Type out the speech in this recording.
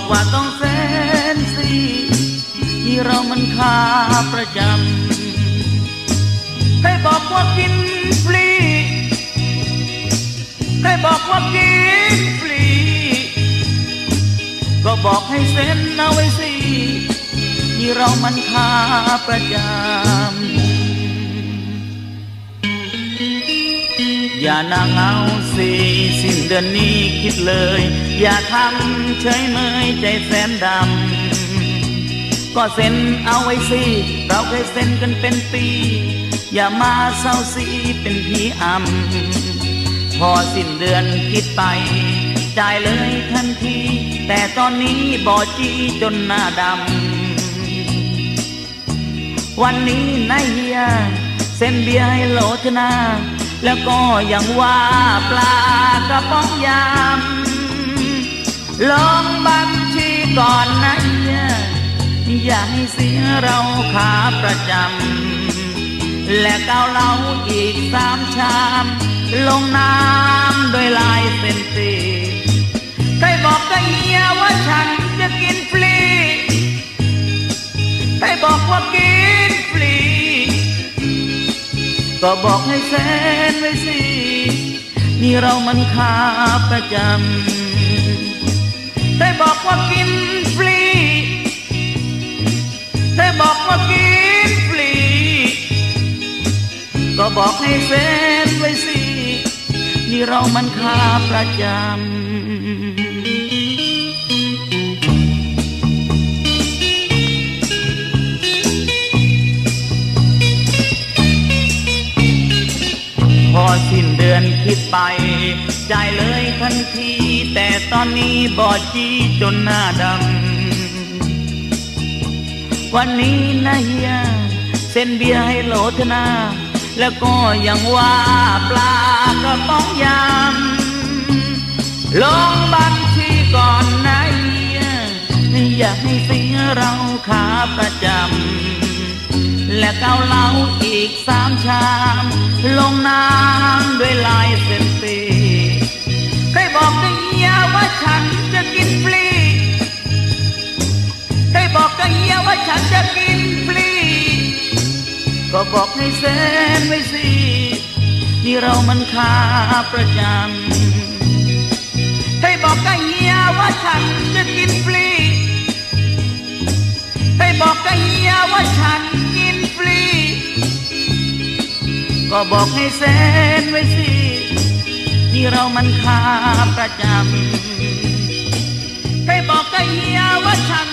บอกว่าต้องแสนซีที่เรามันคาประจำใครบอกว่ากินฟรีใครบอกว่ากินฟรี ก็บอกให้เซ็นเอาไว้สิที่เรามันคาประจำ อย่านางเอาสิสิ้นเดือนนี้คิดเลย อย่าทำเฉยเมยใจแสนดำ ก็เซ็นเอาไว้สิ เราเคยเซ็นกันเป็นปี อย่ามาเศร้าสีเป็นผีอำ พอสิ้นเดือนคิดไป จ่ายเลยทันที แต่ตอนนี้บอจีจนหน้าดำ วันนี้นายเฮียเส้นเบียร์ให้โหลชนะ แล้วก็ยังว่าปลากระป๋องยำลองบัญชีก่อนนะอย่าให้เสียเราขาประจำและเกาเหลาอีกสามชาม ลงน้ำ ก็บอกให้เซ็นไว้สิ นี่เรามันขาประจำใครบอกว่ากินฟรีใครบอกว่ากินฟรี ก็บอกให้เซ็นไว้สิ นี่เรามันขาประจำ สิ้นเดือนคิดไป จ่ายเลยทันที แต่ตอนนี้บอดจีจนหน้าดำวันนี้นะเฮียเส้นเบียร์ให้โหลธนา แล้วก็ยังว่าปลากระป๋องยำลงบัญชีก่อนนะเฮียอย่าให้เสียเราขาประจำ และเกาเหลาอีกสามชาม ลงน้ำด้วยลายเส้นสีใครบอกกับเฮียว่าฉันจะกินฟรีใครบอกกับเฮียว่าฉันจะกินฟรีก็บอกให้เซ็นไว้สินี่เรามันขาประจำใครบอกกับเฮียว่าฉันจะกินฟรีใครบอกกับเฮียว่าฉัน ก็บอกให้แสนไว้สิ นี่เรามันคาประจำใครบอกก็เฮียว่าฉัน